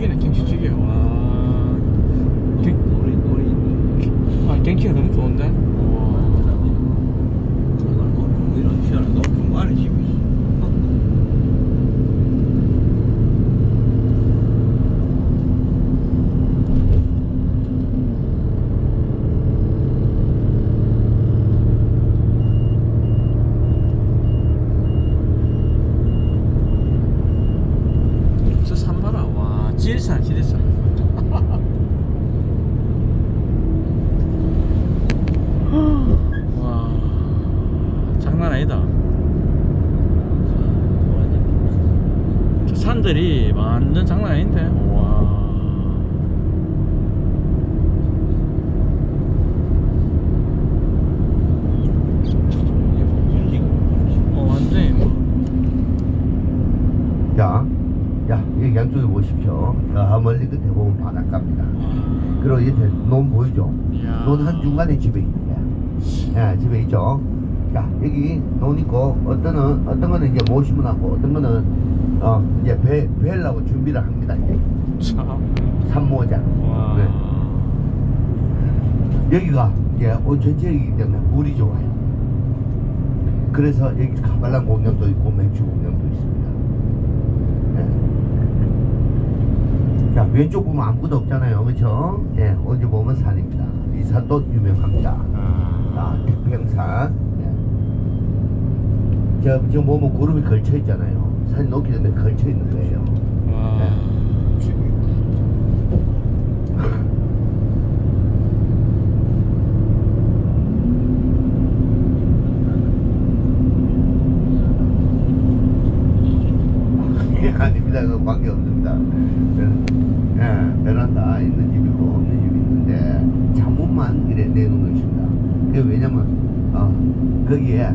Gerek yok. 지렸어 안 지렸어 와 장난 아니다. 산들이 완전 장난 아닌데. 와. 양쪽에 보십시오. 저 멀리 끝에 보면 바닷가입니다. 와. 그리고 이제 논 보이죠? 이야. 논 한 중간에 집에 있는 거야. 예, 집에 있죠. 자, 여기 논 있고, 어떤, 은 어떤 거는 이제 못 심어놨고, 어떤 거는, 어, 이제 배, 배려고 준비를 합니다. 이제. 참. 산모자. 와. 네. 여기가 이제 온천 지역이기 때문에 물이 좋아요. 그래서 여기 카발란 공장도 있고 맥주 공장도 있습니다. 네. 자 왼쪽 보면 아무것도 없잖아요, 그렇죠? 네, 어디 보면 산입니다. 이 산도 유명합니다. 아. 아, 태평산. 네. 저 지금 보면 구름이 걸쳐 있잖아요. 산이 높기 때문에 걸쳐 있는 거예요. 와. 네. 이게 아닙니다. 그 관계 없습니다. 예, 베란다 있는 집이고 없는 집이 있는데 잠옷만 이래 내놓은 것입니다. 그게 왜냐면 어, 거기에